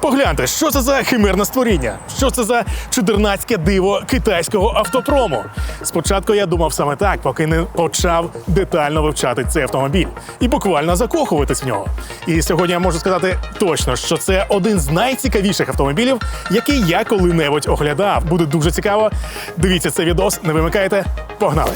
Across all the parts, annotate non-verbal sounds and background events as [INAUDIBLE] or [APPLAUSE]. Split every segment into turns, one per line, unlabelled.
Погляньте, що це за химерне створіння? Що це за чудернацьке диво китайського автопрому? Спочатку я думав саме так, поки не почав детально вивчати цей автомобіль і буквально закохуватись в нього. І сьогодні я можу сказати точно, що це один з найцікавіших автомобілів, який я коли-небудь оглядав. Буде дуже цікаво. Дивіться цей відос, не вимикайте. Погнали!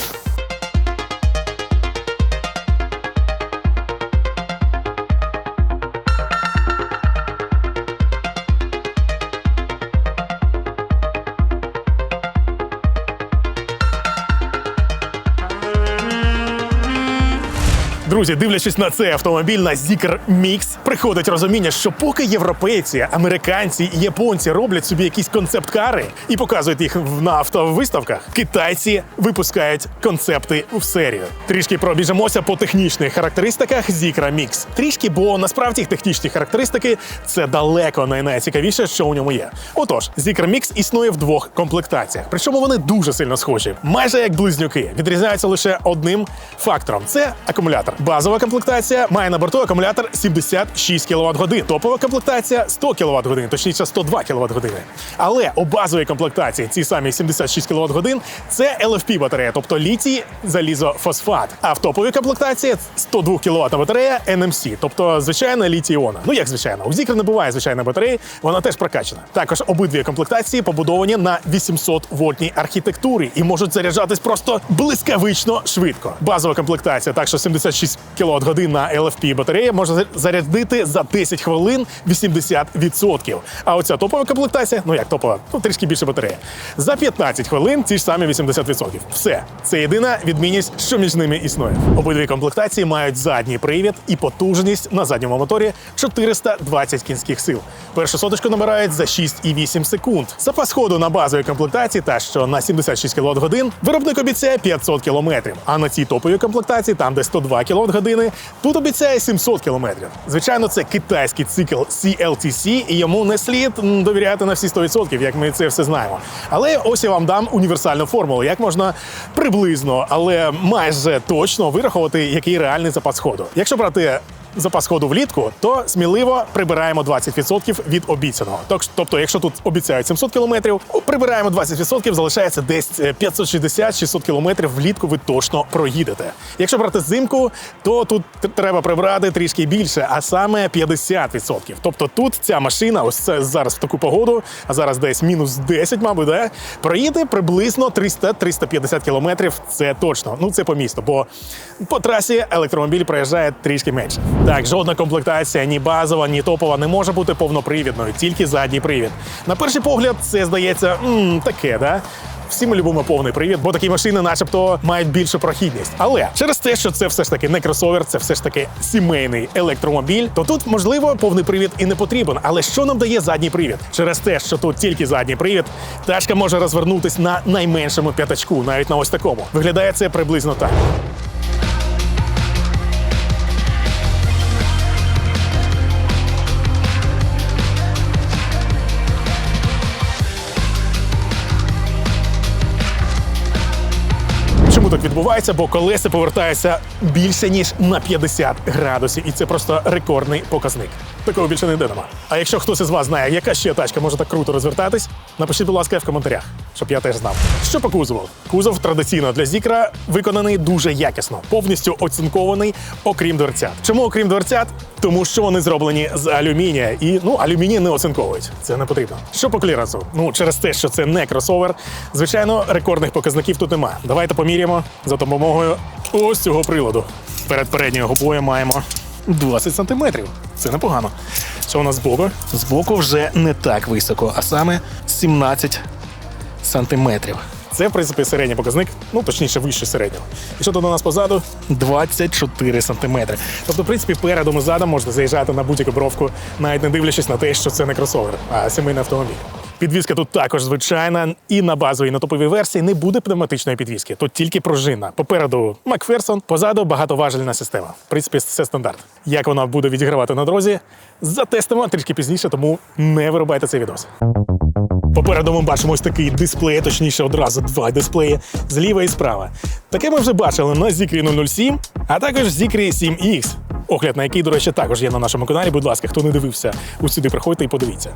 Друзі, дивлячись на цей автомобіль на Zikr Mix, приходить розуміння, що поки європейці, американці і японці роблять собі якісь концепт-кари і показують їх на автовиставках, китайці випускають концепти в серію. Трішки пробіжимося по технічних характеристиках Zikr Mix. Трішки, бо насправді технічні характеристики це далеко не найцікавіше, що у ньому є. Отож, Zikr Mix існує в двох комплектаціях, причому вони дуже сильно схожі, майже як близнюки. Відрізняються лише одним фактором: це акумулятор. Базова комплектація має на борту акумулятор 76 кВт годин. Топова комплектація 100 кВт годин, точніше 102 кВт години. Але у базовій комплектації ці самі 76 кВт годин це LFP батарея, тобто літій залізофосфат. А в топовій комплектації 102 кВт батарея NMC, тобто звичайна літій іона. Ну як звичайно, у Зікр не буває звичайної батареї, вона теж прокачана. Також обидві комплектації побудовані на 800 вольтній архітектурі і можуть заряджатись просто блискавично швидко. Базова комплектація, так що 76 кВт на LFP батарея може зарядити за 10 хвилин 80%. А оця топова комплектація, ну як топова, ну трішки більше батарея. За 15 хвилин ці ж самі 80%. Все, це єдина відмінність, що між ними існує. Обидві комплектації мають задній привід і потужність на задньому моторі 420 кінських сил. Першу соточку набирають за 6,8 секунд. Запас ходу на базовій комплектації, та що на 76 кВт виробник обіцяє 500 км. А на цій топовій комплектації, там де 102 кВт години, тут обіцяє 700 кілометрів. Звичайно, це китайський цикл CLTC, і йому не слід довіряти на всі 100%, як ми це все знаємо. Але ось я вам дам універсальну формулу, як можна приблизно, але майже точно вирахувати, який реальний запас ходу. Якщо брати запас ходу влітку, то сміливо прибираємо 20% від обіцяного. Тобто, якщо тут обіцяють 700 кілометрів, прибираємо 20%, залишається десь е, 560-600 кілометрів влітку ви точно проїдете. Якщо брати зимку, то тут треба прибрати трішки більше, а саме 50%. Тобто тут ця машина, ось це зараз в таку погоду, а зараз десь мінус 10, мабуть, да, проїде приблизно 300-350 кілометрів. Це точно. Ну це по місту, бо по трасі електромобіль проїжджає трішки менше. Так, жодна комплектація, ні базова, ні топова не може бути повнопривідною, тільки задній привід. На перший погляд, це здається м, таке, да? Всі ми любимо повний привід, бо такі машини, начебто, мають більшу прохідність. Але через те, що це все ж таки не кросовер, це все ж таки сімейний електромобіль, то тут можливо повний привід і не потрібен. Але що нам дає задній привід? Через те, що тут тільки задній привід, тачка може розвернутись на найменшому п'ятачку, навіть на ось такому. Виглядає це приблизно так. Відбувається? Бо колеса повертаються більше ніж на 50 градусів, і це просто рекордний показник. Такого більше не нема. А якщо хтось із вас знає, яка ще тачка може так круто розвертатись, напишіть, будь ласка, в коментарях, щоб я теж знав. Що по кузову? Кузов традиційно для Зікра виконаний дуже якісно, повністю оцинкований, окрім дверцят. Чому окрім дверцят? Тому що вони зроблені з алюмінія, і ну алюміній не оцинковують. Це не потрібно. Що по кліренсу? Ну через те, що це не кросовер, звичайно, рекордних показників тут нема. Давайте поміряємо за допомогою ось цього приладу. Перед передньою губою маємо 20 сантиметрів. Це непогано. Що у нас збоку? Збоку вже не так високо, а саме 17 сантиметрів. Це, в принципі, середній показник, ну точніше, вище середнього. І що тут у нас позаду? 24 сантиметри. Тобто, в принципі, передом і задом можна заїжджати на будь-яку бровку, навіть не дивлячись на те, що це не кросовер, а сімейний автомобіль. Підвізка тут також звичайна, і на базовій на топовій версії не буде пневматичної підвізки. Тут тільки пружинна. Попереду Макферсон, позаду багатоважельна система. В принципі, це стандарт. Як вона буде відігравати на дорозі, затестимо трішки пізніше, тому не вирубайте цей відос. Попереду ми бачимо ось такий дисплей, точніше одразу два дисплеї зліва і справа. Таке ми вже бачили на Zikri 007, а також Zikri 7X. огляд на який, до речі, також є на нашому каналі. Будь ласка, хто не дивився, ось сюди приходьте і подивіться.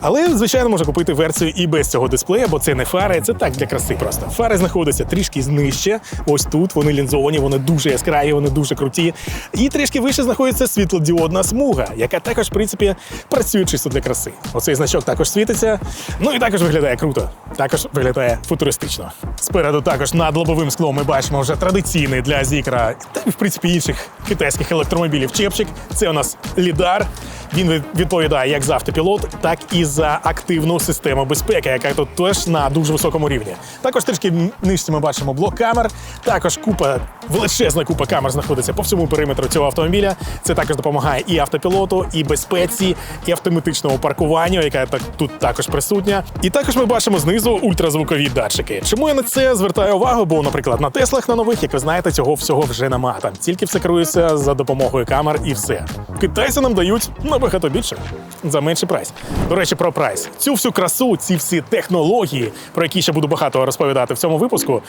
Але, звичайно, можна купити версію і без цього дисплея, бо це не фари, це так для краси просто. Фари знаходяться трішки нижче. Ось тут вони лінзовані, вони дуже яскраві, вони дуже круті. І трішки вище знаходиться світлодіодна смуга, яка також, в принципі, працює чисто для краси. Оцей значок також світиться. Ну і також виглядає круто. Також виглядає футуристично. Спереду також над лобовим склом ми бачимо вже традиційний для Зікра та в принципі інших китайських електромобілів чепчик. Це у нас лідар. Він відповідає як за автопілот, так і за активну систему безпеки, яка тут теж на дуже високому рівні. Також трішки нижче ми бачимо блок камер. Також купа величезна купа камер знаходиться по всьому периметру цього автомобіля. Це також допомагає і автопілоту, і безпеці, і автоматичному паркуванню, яка так тут також присутня. І також ми бачимо знизу ультразвукові датчики. Чому я на це звертаю увагу? Бо, наприклад, на Теслах на нових, як ви знаєте, цього всього вже нема. Там тільки все керується за допомогою камер і все. Китайці нам дають набагато більше за менший прайс. До речі, про прайс. Цю всю красу, ці всі технології, про які ще буду багато розповідати в цьому випуску.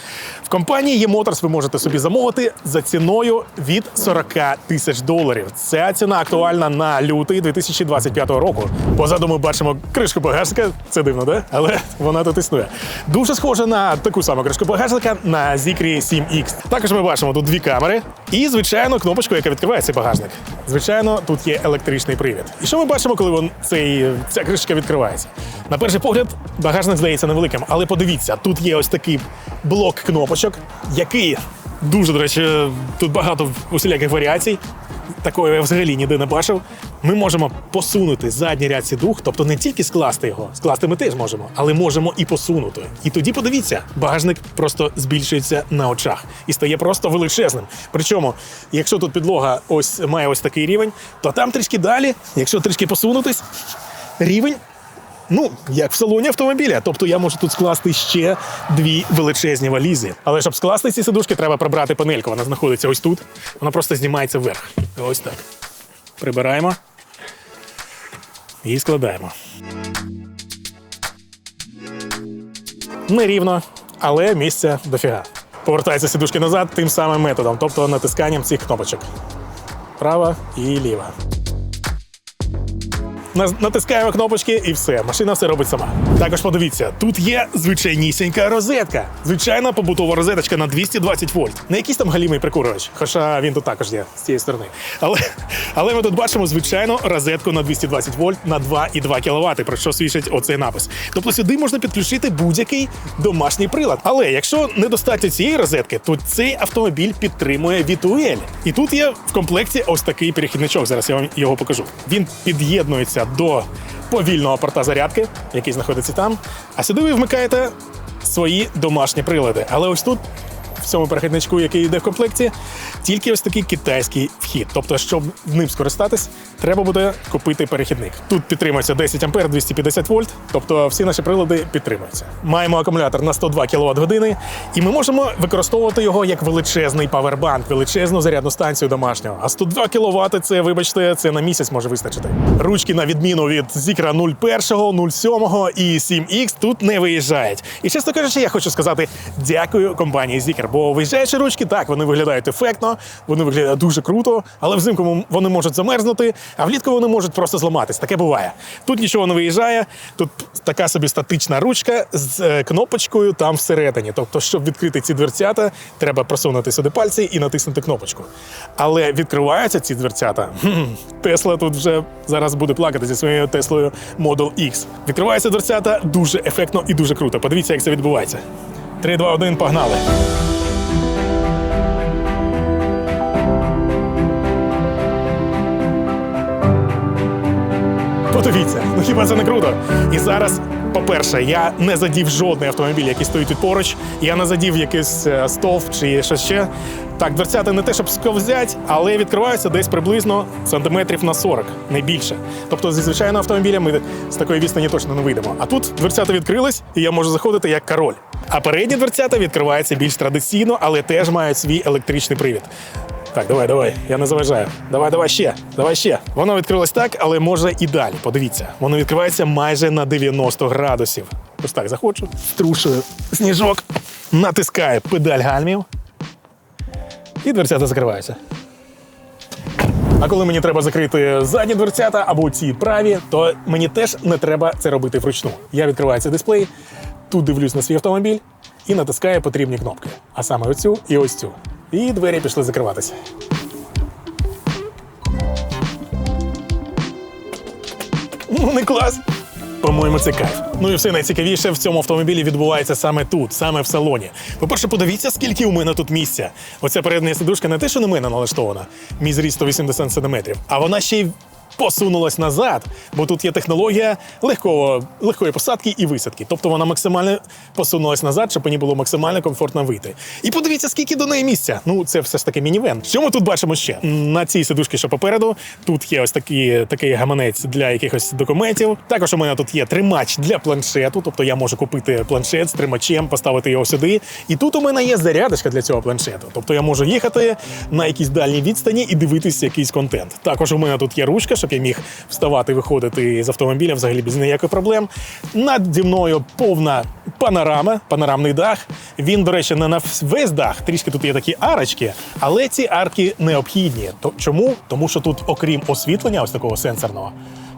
В компанії E-Motors ви можете собі замовити за ціною від 40 тисяч доларів. Ця ціна актуальна на лютий 2025 року. Позаду ми бачимо кришку багажника. Це дивно, да? Але вона тут існує. Дуже схожа на таку саму кришку багажника на Zikri 7X. Також ми бачимо тут дві камери і, звичайно, кнопочку, яка відкриває цей багажник. Звичайно, тут є електричний привід. І що ми бачимо, коли вон цей, ця кришечка відкривається? На перший погляд, багажник здається невеликим, але подивіться, тут є ось такий блок кнопочок, який дуже, до речі, тут багато усіляких варіацій. Такої я взагалі ніде не бачив. Ми можемо посунути задній ряд сідух, тобто не тільки скласти його, скласти ми теж можемо, але можемо і посунути. І тоді подивіться, багажник просто збільшується на очах і стає просто величезним. Причому, якщо тут підлога ось має ось такий рівень, то там трішки далі, якщо трішки посунутись, рівень. Ну, як в салоні автомобіля. Тобто я можу тут скласти ще дві величезні валізи. Але щоб скласти ці сидушки, треба прибрати панельку. Вона знаходиться ось тут. Вона просто знімається вверх. Ось так. Прибираємо і складаємо. Нерівно, але місця дофіга. Повертаються сидушки назад тим самим методом, тобто натисканням цих кнопочок. Права і ліва. Натискаємо кнопочки і все, машина все робить сама. Також подивіться, тут є звичайнісінька розетка. Звичайна побутова розеточка на 220 вольт. Не якийсь там галімий прикурювач, хоча він тут також є з цієї сторони. Але, але ми тут бачимо звичайну розетку на 220 вольт на 2,2 кВт, про що свідчить оцей напис. Тобто сюди можна підключити будь-який домашній прилад. Але якщо недостатньо цієї розетки, то цей автомобіль підтримує V2L. І тут є в комплекті ось такий перехідничок. Зараз я вам його покажу. Він під'єднується до повільного порта зарядки, який знаходиться там. А сюди ви вмикаєте свої домашні прилади. Але ось тут. Цьому перехідничку, який йде в комплекті, тільки ось такий китайський вхід. Тобто, щоб ним скористатись, треба буде купити перехідник. Тут підтримується 10 ампер, 250 вольт, тобто всі наші прилади підтримуються. Маємо акумулятор на 102 кВт години, і ми можемо використовувати його як величезний павербанк, величезну зарядну станцію домашнього. А 102 кВт це, вибачте, це на місяць може вистачити. Ручки на відміну від Zikra 01, 07 і 7X тут не виїжджають. І чесно кажучи, я хочу сказати дякую компанії Zikr, бо виїжджаючи ручки, так вони виглядають ефектно, вони виглядають дуже круто, але взимку вони можуть замерзнути, а влітку вони можуть просто зламатись. Таке буває. Тут нічого не виїжджає, тут така собі статична ручка з е, кнопочкою там всередині. Тобто, щоб відкрити ці дверцята, треба просунути сюди пальці і натиснути кнопочку. Але відкриваються ці дверцята. [LAUGHS] Тесла тут вже зараз буде плакати зі своєю Теслою Model X. Відкриваються дверцята дуже ефектно і дуже круто. Подивіться, як це відбувається. 3, 2, 1, погнали. Подивіться, ну хіба це не круто? І зараз, по-перше, я не задів жодний автомобіль, який стоїть тут поруч. Я не задів якийсь е, стовп чи щось ще. Так, дверцята не те, щоб сковзять, але відкриваються десь приблизно сантиметрів на 40, не більше. Тобто, зі звичайного автомобіля ми з такої відстані точно не вийдемо. А тут дверцята відкрились, і я можу заходити як король. А передні дверцята відкриваються більш традиційно, але теж мають свій електричний привід. Так, давай, давай. Я не заважаю. Давай, давай ще. Давай ще. Воно відкрилось так, але може і далі. Подивіться, воно відкривається майже на 90 градусів. Ось так заходжу, струшую сніжок, натискаю педаль гальмів. І дверцята закриваються. А коли мені треба закрити задні дверцята або ці праві, то мені теж не треба це робити вручну. Я відкриваю цей дисплей, тут дивлюсь на свій автомобіль і натискаю потрібні кнопки. А саме оцю і ось цю. І двері пішли закриватися. Ну, не клас. По-моєму, це кайф. Ну і все найцікавіше в цьому автомобілі відбувається саме тут, саме в салоні. По-перше, подивіться, скільки у мене тут місця. Оця передня сидушка не те, що на мене налаштована, мій зріст 180 см, а вона ще й посунулась назад, бо тут є технологія легкого, легкої посадки і висадки. Тобто вона максимально посунулась назад, щоб мені було максимально комфортно вийти. І подивіться, скільки до неї місця. Ну, це все ж таки мінівен. Що ми тут бачимо ще? На цій сидушці, що попереду, тут є ось такі, такий гаманець для якихось документів. Також у мене тут є тримач для планшету, тобто я можу купити планшет з тримачем, поставити його сюди. І тут у мене є зарядочка для цього планшету. Тобто я можу їхати на якійсь дальній відстані і дивитися якийсь контент. Також у мене тут є ручка, щоб я міг вставати, виходити з автомобіля взагалі без ніяких проблем. Наді мною повна панорама, панорамний дах. Він, до речі, не на весь дах. Трішки тут є такі арочки, але ці арки необхідні. То чому? Тому що тут, окрім освітлення, ось такого сенсорного.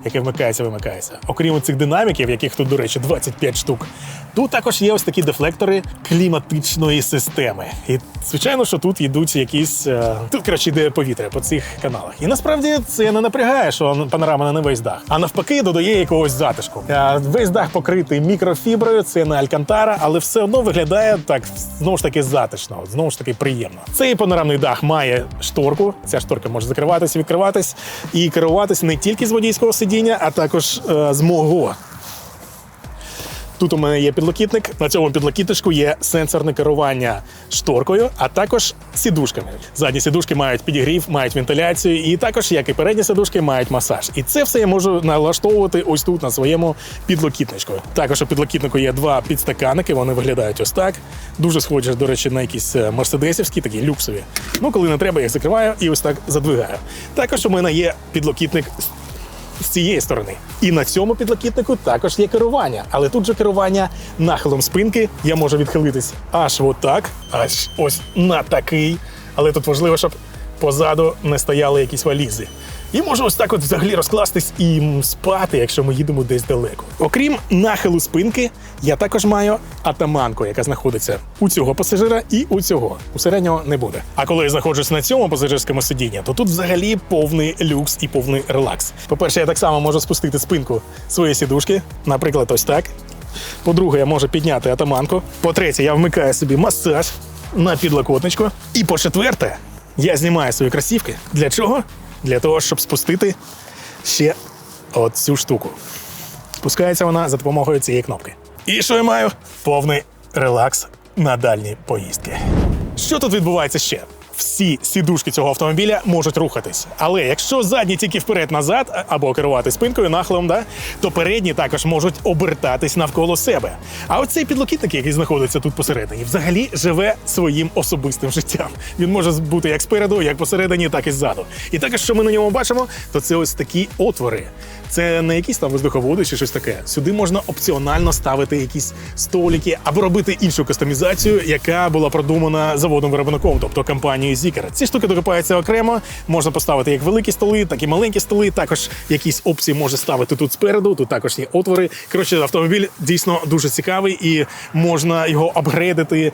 Яке вмикається, вимикається. Окрім цих динаміків, яких тут, до речі, 25 штук. Тут також є ось такі дефлектори кліматичної системи. І звичайно, що тут йдуть якісь. е, Тут коротше йде повітря по цих каналах. І насправді це не напрягає, що панорама не на весь дах, а навпаки, додає якогось затишку. Е, Весь дах покритий мікрофіброю, це не алькантара, але все одно виглядає так знову ж таки затишно, знову ж таки приємно. Цей панорамний дах має шторку. Ця шторка може закриватися, відкриватись і керуватись не тільки з водійського сидіння, а також е, з мого. Тут у мене є підлокітник. На цьому підлокітничку є сенсорне керування шторкою, а також сідушками. Задні сідушки мають підігрів, мають вентиляцію, і також, як і передні сідушки, мають масаж. І це все я можу налаштовувати ось тут на своєму підлокітничку. Також у підлокітнику є два підстаканники. Вони виглядають ось так. Дуже схожі, до речі, на якісь е, мерседесівські, такі люксові. Ну, коли не треба, я їх закриваю і ось так задвигаю. Також у мене є підлокітник з цієї сторони. І на цьому підлокітнику також є керування. Але тут же керування нахилом спинки. Я можу відхилитись аж отак, аж ось на такий. Але тут важливо, щоб позаду не стояли якісь валізи. І можу ось так от взагалі розкластись і спати, якщо ми їдемо десь далеко. Окрім нахилу спинки, я також маю атаманку, яка знаходиться у цього пасажира і у цього. У середнього не буде. А коли я знаходжусь на цьому пасажирському сидінні, то тут взагалі повний люкс і повний релакс. По-перше, я так само можу спустити спинку своєї сідушки, наприклад, ось так. По-друге, я можу підняти атаманку. По-третє, я вмикаю собі масаж на підлокотничку. І по-четверте, я знімаю свої кросівки. Для чого? Для того, щоб спустити ще оцю штуку. Спускається вона за допомогою цієї кнопки. І що я маю? Повний релакс на дальні поїздки. Що тут відбувається ще? Всі сідушки цього автомобіля можуть рухатись. Але якщо задні тільки вперед-назад або керувати спинкою нахилом, да, то передні також можуть обертатись навколо себе. А оцей підлокітник, який знаходиться тут посередині, взагалі живе своїм особистим життям. Він може бути як спереду, як посередині, так і ззаду. І також, що ми на ньому бачимо, то це ось такі отвори. Це не якісь там воздуховоди чи щось таке. Сюди можна опціонально ставити якісь столики або робити іншу кастомізацію, яка була продумана заводом виробником, тобто компанією Zikr. Ці штуки докупаються окремо. Можна поставити як великі столи, так і маленькі столи. Також якісь опції може ставити тут спереду. Тут також є отвори. Коротше, автомобіль дійсно дуже цікавий і можна його апгрейдити.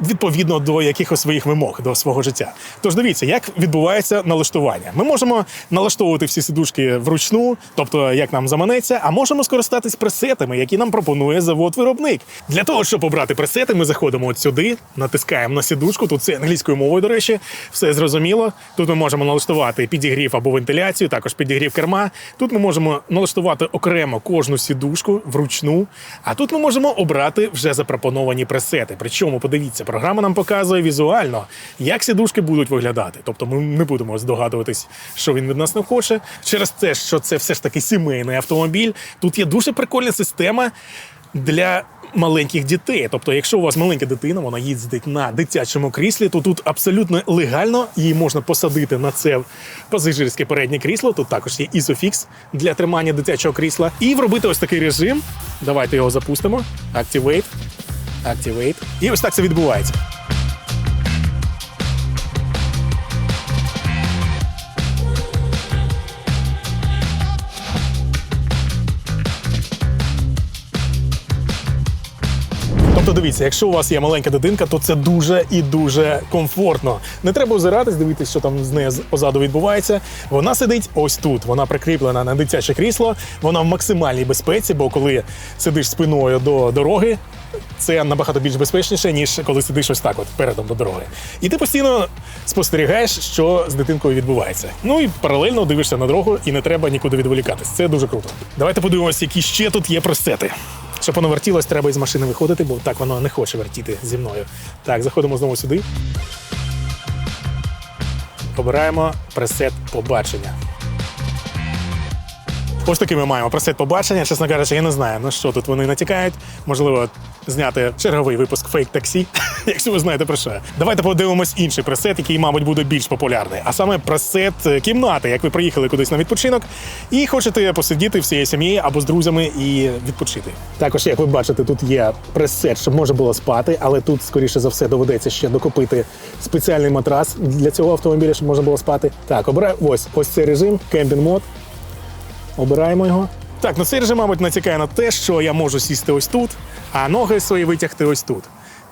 Відповідно до якихось своїх вимог до свого життя. Тож дивіться, як відбувається налаштування. Ми можемо налаштовувати всі сидушки вручну, тобто як нам заманеться, а можемо скористатись пресетами, які нам пропонує завод-виробник. Для того, щоб обрати пресети, ми заходимо от сюди, натискаємо на сідушку. Тут це англійською мовою, до речі, все зрозуміло. Тут ми можемо налаштувати підігрів або вентиляцію, також підігрів керма. Тут ми можемо налаштувати окремо кожну сідушку вручну. А тут ми можемо обрати вже запропоновані пресети. Причому, подивіться, програма нам показує візуально, як сідушки будуть виглядати. Тобто ми не будемо здогадуватись, що він від нас не хоче. Через те, що це все ж таки сімейний автомобіль. Тут є дуже прикольна система для. Маленьких дітей, тобто, якщо у вас маленька дитина, вона їздить на дитячому кріслі, то тут абсолютно легально її можна посадити на це пасажирське переднє крісло. Тут також є Isofix для тримання дитячого крісла. І вробити ось такий режим. Давайте його запустимо. Activate. Activate. І ось так це відбувається. Тобто дивіться, якщо у вас є маленька дитинка, то це дуже і дуже комфортно. Не треба озиратись, дивитися, що там з нею позаду відбувається. Вона сидить ось тут. Вона прикріплена на дитяче крісло. Вона в максимальній безпеці, бо коли сидиш спиною до дороги, це набагато більш безпечніше, ніж коли сидиш ось так, от передом до дороги. І ти постійно спостерігаєш, що з дитинкою відбувається. Ну і паралельно дивишся на дорогу, і не треба нікуди відволікатись. Це дуже круто. Давайте подивимося, які ще тут є пресети. Щоб воно вертілось, треба із машини виходити, бо так воно не хоче вертіти зі мною. Так, заходимо знову сюди. Обираємо пресет побачення. Ось такий ми маємо пресет побачення. Чесно кажучи, я не знаю, на що тут вони натякають. Можливо, зняти черговий випуск фейк таксі, [LAUGHS] якщо ви знаєте про що. Давайте подивимось інший пресет, який, мабуть, буде більш популярний. А саме пресет е, кімнати, як ви приїхали кудись на відпочинок і хочете посидіти всією сім'єю або з друзями і відпочити. Також, як ви бачите, тут є пресет, щоб можна було спати, але тут, скоріше за все, доведеться ще докупити спеціальний матрас для цього автомобіля, щоб можна було спати. Так, обираю ось ось цей режим, кемпінг мод. Обираємо його. Так, ну цей режим, мабуть, натякає на те, що я можу сісти ось тут, а ноги свої витягти ось тут.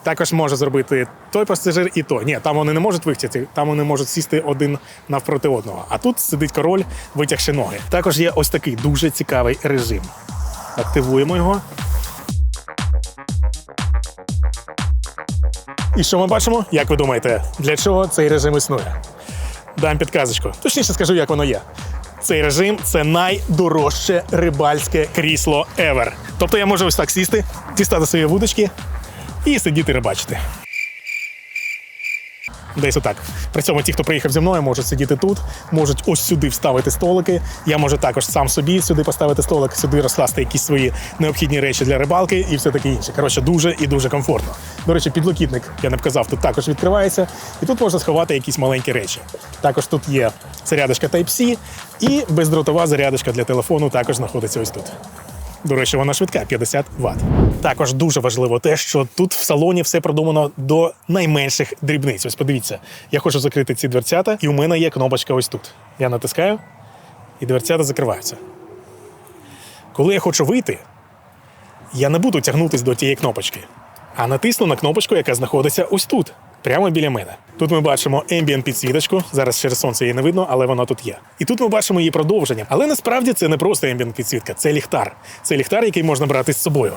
Також може зробити той пасажир і той. Ні, там вони не можуть витягти, там вони можуть сісти один навпроти одного. А тут сидить король, витягши ноги. Також є ось такий дуже цікавий режим. Активуємо його. І що ми бачимо? Як ви думаєте, для чого цей режим існує? Дам підказочку. Точніше скажу, як воно є. Цей режим це найдорожче рибальське крісло ever. Тобто я можу ось так сісти, дістати свої вудочки і сидіти рибачити. Десь отак. При цьому ті, хто приїхав зі мною, можуть сидіти тут, можуть ось сюди вставити столики. Я можу також сам собі сюди поставити столик, сюди розкласти якісь свої необхідні речі для рибалки і все таке інше. Коротше, дуже і дуже комфортно. До речі, підлокітник, я не показав, тут також відкривається, і тут можна сховати якісь маленькі речі. Також тут є зарядочка Type-C і бездротова зарядочка для телефону також знаходиться ось тут. До речі, вона швидка 50 Вт. Також дуже важливо те, що тут в салоні все продумано до найменших дрібниць. Ось подивіться, я хочу закрити ці дверцята, і у мене є кнопочка ось тут. Я натискаю, і дверцята закриваються. Коли я хочу вийти, я не буду тягнутися до тієї кнопочки, а натисну на кнопочку, яка знаходиться ось тут, прямо біля мене. Тут ми бачимо ambient підсвіточку. Зараз через сонце її не видно, але вона тут є. І тут ми бачимо її продовження. Але насправді це не просто ambient підсвітка, це ліхтар. Це ліхтар, який можна брати з собою.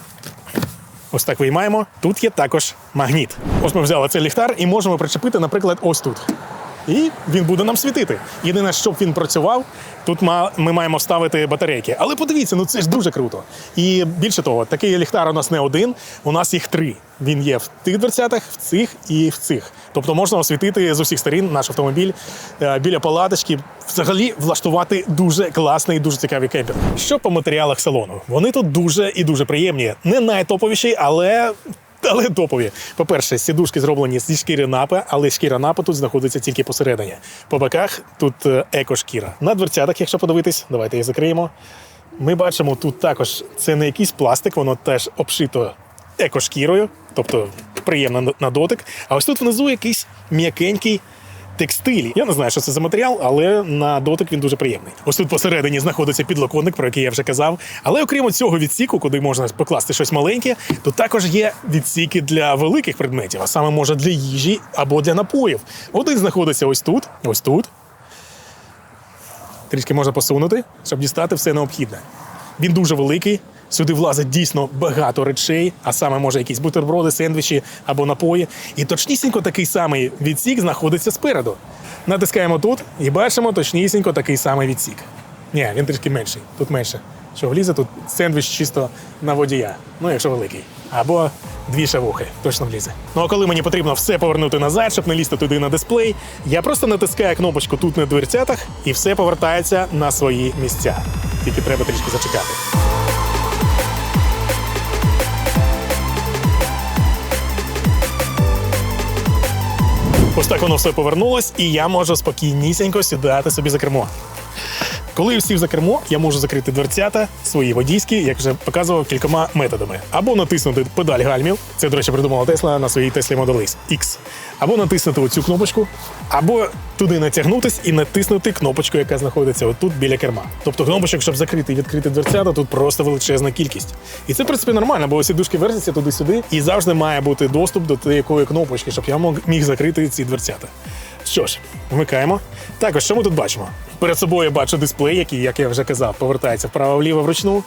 Ось так виймаємо. Тут є також магніт. Ось ми взяли цей ліхтар і можемо причепити, наприклад, ось тут. І він буде нам світити. Єдине, щоб він працював, тут ми маємо вставити батарейки. Але подивіться, ну це ж дуже круто. І більше того, такий ліхтар у нас не один, у нас їх три. Він є в тих дверцятах, в цих і в цих. Тобто можна освітити з усіх сторін наш автомобіль е, біля палаточки. Взагалі влаштувати дуже класний і дуже цікавий кемпінг. Що по матеріалах салону? Вони тут дуже і дуже приємні. Не найтоповіші, але але топові. По-перше, сідушки зроблені зі шкіри напи, але шкіра напа тут знаходиться тільки посередині. По боках тут е, екошкіра. На дверцятах, якщо подивитись, давайте їх закриємо. Ми бачимо тут також це не якийсь пластик, воно теж обшито екошкірою, тобто приємно на дотик. А ось тут внизу якийсь м'якенький текстиль. Я не знаю, що це за матеріал, але на дотик він дуже приємний. Ось тут посередині знаходиться підлоконник, про який я вже казав. Але окрім цього відсіку, куди можна покласти щось маленьке, тут також є відсіки для великих предметів, а саме може для їжі або для напоїв. Один знаходиться ось тут, ось тут. Трішки можна посунути, щоб дістати все необхідне. Він дуже великий. Сюди влазить дійсно багато речей, а саме може якісь бутерброди, сендвічі або напої. І точнісінько такий самий відсік знаходиться спереду. Натискаємо тут і бачимо точнісінько такий самий відсік. Ні, він трішки менший. Тут менше. Що влізе, тут сендвіч чисто на водія. Ну, якщо великий. Або дві шавухи, точно влізе. Ну а коли мені потрібно все повернути назад, щоб не лізти туди на дисплей, я просто натискаю кнопочку тут на дверцятах, і все повертається на свої місця. Тільки треба трішки зачекати. Ось так воно все повернулось, і я можу спокійнісінько сідати собі за кермо. Коли я сів за кермо, я можу закрити дверцята свої водійські, як вже показував кількома методами. Або натиснути педаль гальмів. Це, до речі, придумала Тесла на своїй Теслі Model X. Або натиснути оцю кнопочку, Або туди натягнутись і натиснути кнопочку, яка знаходиться отут біля керма. Тобто кнопочок, щоб закрити і відкрити дверцята, тут просто величезна кількість. І це, в принципі, нормально, бо сідушки вертяться туди-сюди, і завжди має бути доступ до тієї кнопочки, щоб я міг закрити ці дверцята. Що ж, вмикаємо. Також, що ми тут бачимо? Перед собою я бачу дисплей, який, як я вже казав, повертається вправо-вліво вручну.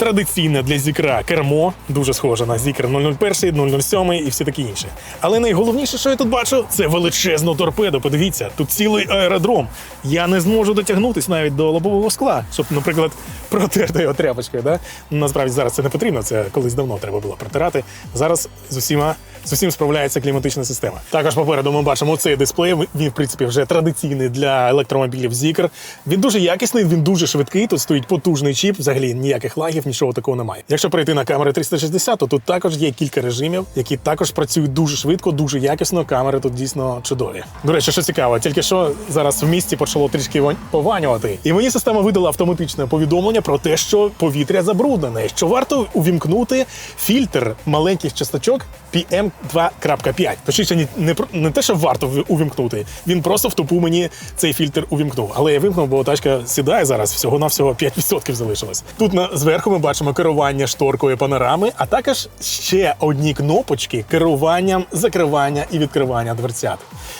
Традиційне для зікра кермо, дуже схоже на зікр 001, 007 і всі такі інші. Але найголовніше, що я тут бачу, це величезну торпеду. Подивіться, тут цілий аеродром. Я не зможу дотягнутись навіть до лобового скла, щоб, наприклад, протерти його тряпочкою. Да? Насправді зараз це не потрібно, це колись давно треба було протирати. Зараз з усіма з усім справляється кліматична система. Також попереду ми бачимо цей дисплей. Він, в принципі, вже традиційний для електромобілів Zikr. Він дуже якісний, він дуже швидкий. Тут стоїть потужний чіп, взагалі ніяких лагів, нічого такого немає. Якщо перейти на камери 360, то тут також є кілька режимів, які також працюють дуже швидко, дуже якісно. Камери тут дійсно чудові. До речі, що цікаво, тільки що зараз в місті почало трішки пованювати, і мені система видала автоматичне повідомлення про те, що повітря забруднене, що варто увімкнути фільтр маленьких часточок PM2.5. Точніше, ні- не, про- не те, що варто увімкнути. Він просто в тупу мені цей фільтр увімкнув. Але я вимкнув, бо тачка сідає зараз, всього на всього 5% залишилось. Тут на зверху ми бачимо керування шторкою панорами, а також ще одні кнопочки керуванням закривання і відкривання дверцят.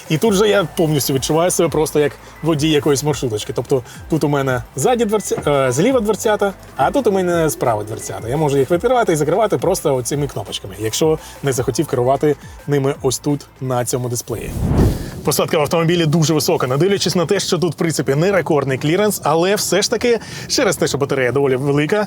І тут же я повністю відчуваю себе просто як водій якоїсь маршруточки. Тобто тут у мене ззаді дверця, е, зліва дверцята, а тут у мене справа дверцята. Я можу їх відкривати і закривати просто оцими кнопочками, якщо не захотів керувати ними ось тут на цьому дисплеї. Посадка в автомобілі дуже висока, не дивлячись на те, що тут, в принципі, не рекордний кліренс, але все ж таки, через те, що батарея доволі велика.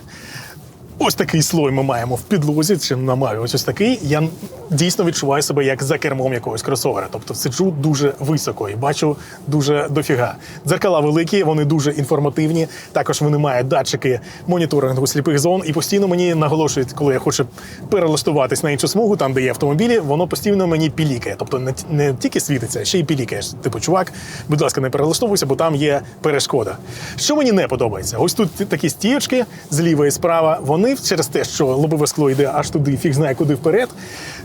Ось такий слой ми маємо в підлозі, чи намаю ось такий. Я дійсно відчуваю себе як за кермом якогось кросовера. Тобто сиджу дуже високо і бачу дуже дофіга. Дзеркала великі, вони дуже інформативні. Також вони мають датчики моніторингу сліпих зон. І постійно мені наголошують, коли я хочу перелаштуватись на іншу смугу, там де є автомобілі, воно постійно мені пілікає. Тобто не, не тільки світиться, а ще й пілікає. Типу, чувак, будь ласка, не перелаштовуйся, бо там є перешкода. Що мені не подобається? Ось тут такі стіючки зліва і справа. Вони через те, що лобове скло йде аж туди, фіг знає куди вперед.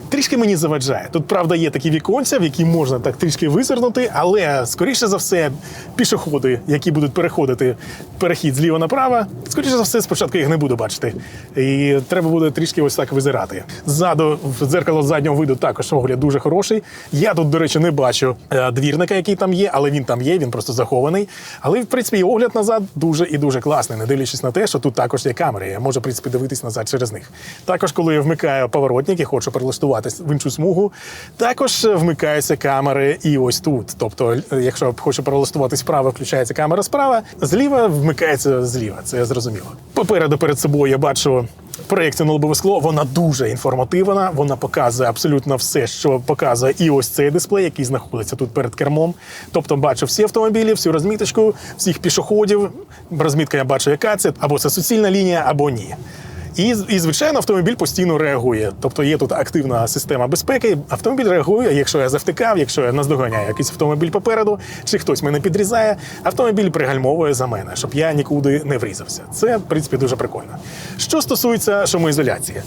Трішки мені заважає. Тут, правда, є такі віконця, в які можна так трішки визирнути, але скоріше за все, пішоходи, які будуть переходити перехід зліва направо, скоріше за все, спочатку їх не буду бачити. І треба буде трішки ось так визирати. Ззаду в дзеркало заднього виду також огляд дуже хороший. Я тут, до речі, не бачу е, двірника, який там є, але він там є, він просто захований. Але в принципі огляд назад дуже і дуже класний, не дивлячись на те, що тут також є камери. Я можу в принципі дивитись назад через них. Також, коли я вмикаю поворотник і хочу перелаштуватись в іншу смугу, також вмикаються камери і ось тут. Тобто, якщо хочу перелаштуватись вправо, включається камера справа, зліва вмикається зліва. Це зрозуміло. Попереду перед собою я бачу. Проєкція на лобове скло вона дуже інформативна. Вона показує абсолютно все, що показує і ось цей дисплей, який знаходиться тут перед кермом. Тобто бачу всі автомобілі, всю розміточку, всіх пішоходів. Розмітка я бачу, яка це або це суцільна лінія, або ні. І, і звичайно, автомобіль постійно реагує. Тобто є тут активна система безпеки. Автомобіль реагує, якщо я завтикав, якщо я наздоганяю якийсь автомобіль попереду, чи хтось мене підрізає, автомобіль пригальмовує за мене, щоб я нікуди не врізався. Це, в принципі, дуже прикольно. Що стосується шумоізоляції,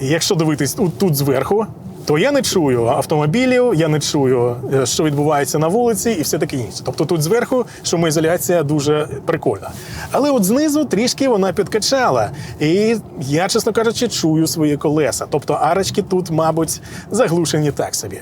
якщо дивитись тут, тут зверху, то я не чую автомобілів, я не чую, е, що відбувається на вулиці, і все таке інше. Тобто тут зверху шумоізоляція дуже прикольна. Але от знизу трішки вона підкачала. І я, чесно кажучи, чую свої колеса. Тобто арочки тут, мабуть, заглушені так собі.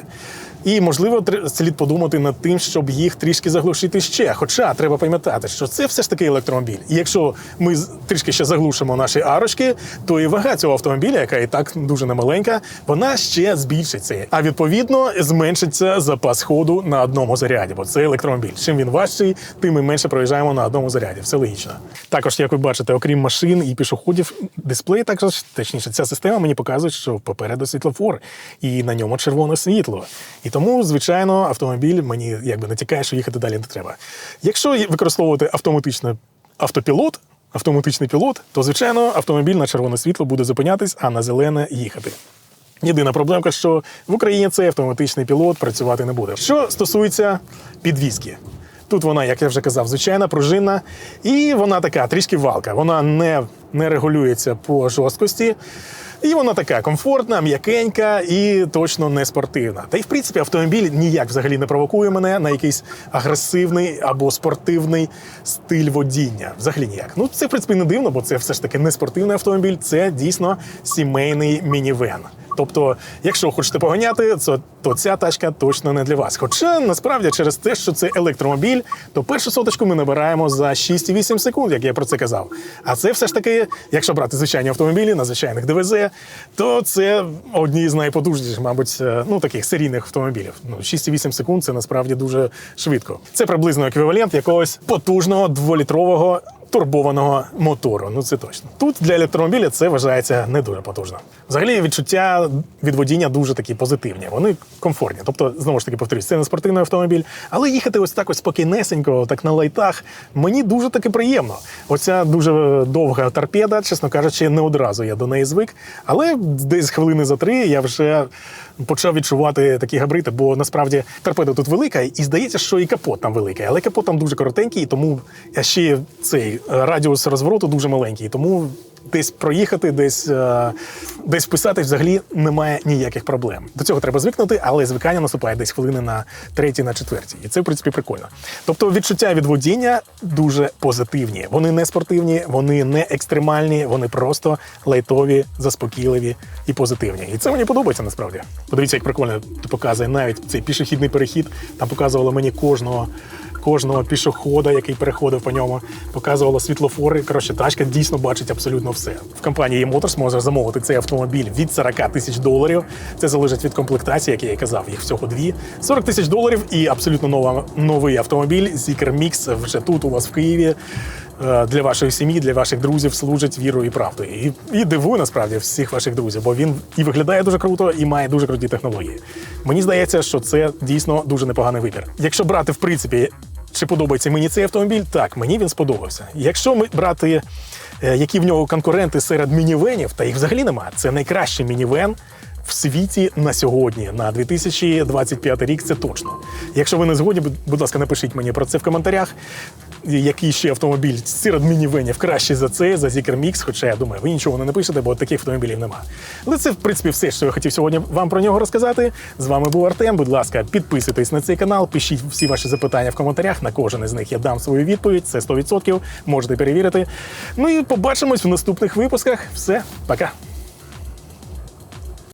І можливо, слід подумати над тим, щоб їх трішки заглушити ще. Хоча треба пам'ятати, що це все ж таки електромобіль. І якщо ми трішки ще заглушимо наші арочки, то і вага цього автомобіля, яка і так дуже немаленька, вона ще збільшиться. А відповідно зменшиться запас ходу на одному заряді, бо це електромобіль. Чим він важчий, тим ми менше проїжджаємо на одному заряді. Все логічно. Також, як ви бачите, окрім машин і пішоходів, дисплей також, точніше, ця система мені показує, що попереду світлофор, і на ньому червоне світло. І тому, звичайно, автомобіль мені якби натякає, що їхати далі не треба. Якщо використовувати автоматичний автопілот, автоматичний пілот, то звичайно автомобіль на червоне світло буде зупинятись, а на зелене їхати. Єдина проблемка, що в Україні цей автоматичний пілот працювати не буде. Що стосується підвізки. Тут вона, як я вже казав, звичайна, пружинна, і вона така трішки валка. Вона не, не регулюється по жорсткості. І вона така комфортна, м'якенька і точно не спортивна. Та й в принципі автомобіль ніяк взагалі не провокує мене на якийсь агресивний або спортивний стиль водіння. Взагалі ніяк. Ну це в принципі не дивно, бо це все ж таки не спортивний автомобіль, це дійсно сімейний мінівен. Тобто, якщо хочете поганяти, то, то ця тачка точно не для вас. Хоча насправді через те, що це електромобіль, то першу соточку ми набираємо за 6,8 секунд, як я про це казав. А це все ж таки, якщо брати звичайні автомобілі на звичайних ДВЗ, то це одні з найпотужніших, мабуть, е, ну таких серійних автомобілів. Ну 6,8 секунд це насправді дуже швидко. Це приблизно еквівалент якогось потужного дволітрового турбованого мотору. Ну це точно. Тут для електромобіля це вважається не дуже потужно. Взагалі відчуття від водіння дуже такі позитивні. Вони комфортні. Тобто, знову ж таки, повторюсь, це не спортивний автомобіль, але їхати ось так ось спокійнесенько, так на лайтах, мені дуже таки приємно. Оця дуже довга торпеда, чесно кажучи, не одразу я до неї звик. Але десь хвилини за три я вже почав відчувати такі габрити, бо насправді торпеда тут велика, і здається, що і капот там великий, але капот там дуже коротенький, і тому ще цей е, радіус розвороту дуже маленький. Тому десь проїхати, десь, е, десь вписати взагалі немає ніяких проблем. До цього треба звикнути, але звикання наступає десь хвилини на третій, на четвертій. І це, в принципі, прикольно. Тобто відчуття від водіння дуже позитивні. Вони не спортивні, вони не екстремальні, вони просто лайтові, заспокійливі і позитивні. І це мені подобається насправді. Подивіться, як прикольно показує навіть цей пішохідний перехід. Там показувало мені кожного. Кожного пішохода, який переходив по ньому, показувало світлофори. Коротше, тачка дійсно бачить абсолютно все. В компанії E-Motors можна замовити цей автомобіль від 40 тисяч доларів. Це залежить від комплектації, як я і казав, їх всього дві. 40 тисяч доларів і абсолютно нова, новий автомобіль Zikr Mix вже тут у вас в Києві. Е, Для вашої сім'ї, для ваших друзів служить вірою і правдою. І, і дивує насправді всіх ваших друзів, бо він і виглядає дуже круто, і має дуже круті технології. Мені здається, що це дійсно дуже непоганий вибір. Якщо брати в принципі чи подобається мені цей автомобіль? Так, мені він сподобався. Якщо ми брати, е, які в нього конкуренти серед мінівенів, та їх взагалі немає. Це найкращий мінівен в світі на сьогодні, на 2025 рік. Це точно. Якщо ви не згодні, будь- будь ласка, напишіть мені про це в коментарях. Який ще автомобіль серед мінівенів кращий за це, за Zikr Mix, хоча я думаю, ви нічого не напишете, бо таких автомобілів немає. Але це, в принципі, все, що я хотів сьогодні вам про нього розказати. З вами був Артем. Будь ласка, підписуйтесь на цей канал, пишіть всі ваші запитання в коментарях. На кожен із них я дам свою відповідь. Це 100%. Можете перевірити. Ну і побачимось в наступних випусках. Все, пока.